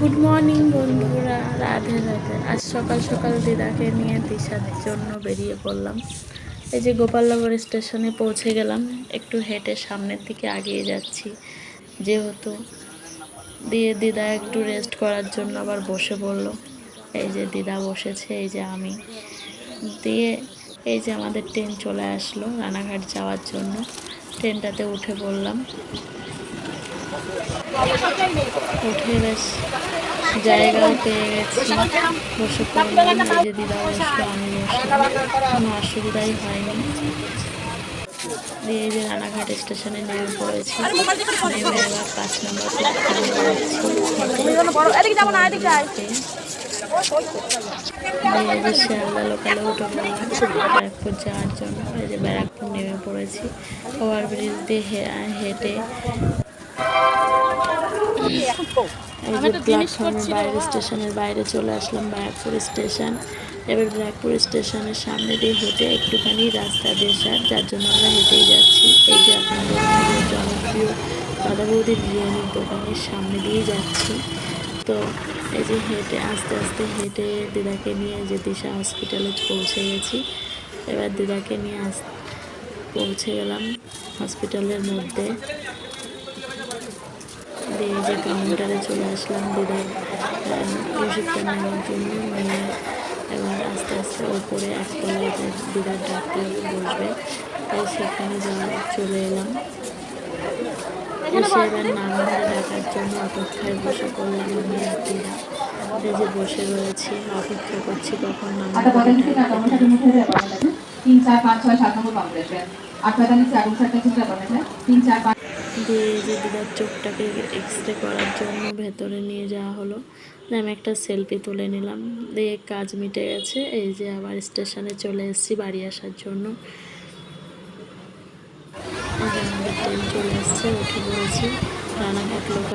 Good morning বন্ধুরা। রাধে রাধে। আজ সকাল সকাল দিদাকে নিয়ে দিশার জন্য বেরিয়ে পড়লাম। এই যে গোপালনগর স্টেশনে পৌঁছে গেলাম। একটু হেঁটে সামনের দিকে আগিয়ে যাচ্ছি। যেহেতু দিয়ে দিদা একটু রেস্ট করার জন্য আবার বসে পড়ল। এই যে দিদা বসেছে, এই যে আমি। দিয়ে এই যে আমাদের ট্রেন চলে আসলো রানাঘাট যাওয়ার জন্য। ট্রেনটাতে উঠে পড়লাম। উঠে বেশ জায়গাও পেয়ে গেছি। বসে পড়লাম দিদা বসল আমি কোনো অসুবিধাই হয়নি। দিয়ে যে রানাঘাট স্টেশনে নেমে পড়েছি। নেমে এবার পাঁচ নম্বর ব্যারাকপুর যাওয়ার জন্য। এই যে ব্যারাকপুর নেমে পড়েছি। ওভারব্রিজ দিয়ে হেঁটে এই যে প্ল্যাটফর্মের বাইরে স্টেশনের বাইরে চলে আসলাম ব্যারাকপুর স্টেশন। এবার ব্যারাকপুর স্টেশনের সামনে দিয়ে হেঁটে একটুখানি রাস্তা দেশার যার জন্য আমরা হেঁটেই যাচ্ছি। এই যে আপনাদের জনপ্রিয় দাদা বৌদির বিরিয়ানির দোকানের সামনে দিয়ে যাচ্ছি। তো এই যে হেঁটে আস্তে আস্তে হেঁটে দিদাকে নিয়ে যে দিশা হসপিটালে পৌঁছে গেছি। এবার দিদাকে নিয়ে আস পৌঁছে গেলাম হসপিটালের মধ্যে। দিয়ে যে কাউন্টারে চলে আসলাম দিদার ওষুধটা নেওয়ার জন্য নিয়ে এবার আস্তে আস্তে ওপরে একতলায় যে দিদার ডাক্তার বসবে। তাই সেখানে যাওয়া চলে এলাম। এসে এবার নাম ধরে ডাকার জন্য অপেক্ষায় বসে পড়লাম আমি এই যে বসে রয়েছি, অপেক্ষা করছি কখন নাম আছে তিন, চার, পাঁচ, ছয়, সাত নম্বর দিয়ে দিদার চোখটাকে এক্স রে করার জন্য ভেতরে নিয়ে যাওয়া হলো। আমি একটা সেলফি তুলে নিলাম। দিয়ে কাজ মিটে গেছে। এই যে আবার স্টেশনে চলে এসেছি বাড়ি আসার জন্য। ট্রেন চলে এসছে, উঠে পড়েছি। রানাঘাট লোকাল